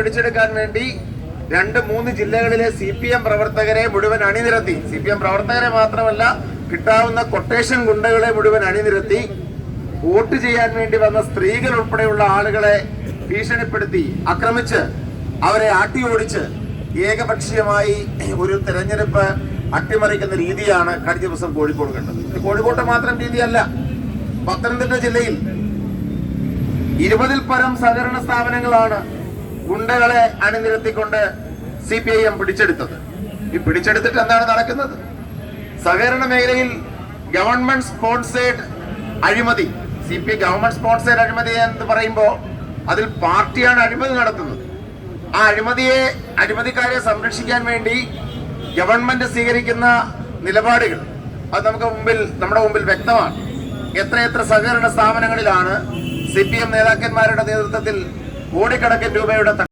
പിടിച്ചെടുക്കാൻ വേണ്ടി രണ്ട് മൂന്ന് ജില്ലകളിലെ സി പി എം പ്രവർത്തകരെ മുഴുവൻ അണിനിരത്തി. സി പി എം പ്രവർത്തകരെ മാത്രമല്ല കിട്ടാവുന്ന കൊട്ടേഷൻ ഗുണ്ടകളെ മുഴുവൻ അണിനിരത്തി. വോട്ട് ചെയ്യാൻ വേണ്ടി വന്ന സ്ത്രീകൾ ഉൾപ്പെടെയുള്ള ആളുകളെ ഭീഷണിപ്പെടുത്തി ആക്രമിച്ച് അവരെ ആട്ടി ഓടിച്ച് ഏകപക്ഷീയമായി ഒരു തെരഞ്ഞെടുപ്പ് അട്ടിമറിക്കുന്ന രീതിയാണ് കഴിഞ്ഞ ദിവസം കോഴിക്കോട് കണ്ടത്. കോഴിക്കോട്ട് മാത്രം രീതിയല്ല പത്തനംതിട്ട ജില്ലയിൽ ഇരുപതിൽ പരം സഹകരണ സ്ഥാപനങ്ങളാണ് ഗുണ്ടകളെ അണിനിരത്തിക്കൊണ്ട് സി പി ഐ എം പിടിച്ചെടുത്തത്. ഈ പിടിച്ചെടുത്തിട്ട് എന്താണ് നടക്കുന്നത്? സഹകരണ മേഖലയിൽ ഗവൺമെന്റ് സ്പോൺസേഡ് അഴിമതി. സി പി ഗവൺമെന്റ് സ്പോൺസേഡ് അഴിമതി എന്ന് പറയുമ്പോൾ അതിൽ പാർട്ടിയാണ് അഴിമതി നടത്തുന്നത്. ആ അഴിമതിയെ അഴിമതിക്കാരെ സംരക്ഷിക്കാൻ വേണ്ടി ഗവൺമെന്റ് സ്വീകരിക്കുന്ന നിലപാടുകൾ അത് നമുക്ക് മുമ്പിൽ നമ്മുടെ മുമ്പിൽ വ്യക്തമാണ്. എത്രയെത്ര സഹകരണ സ്ഥാപനങ്ങളിലാണ് സി പി എം നേതാക്കന്മാരുടെ നേതൃത്വത്തിൽ കോടിക്കണക്കിന് രൂപയുടെ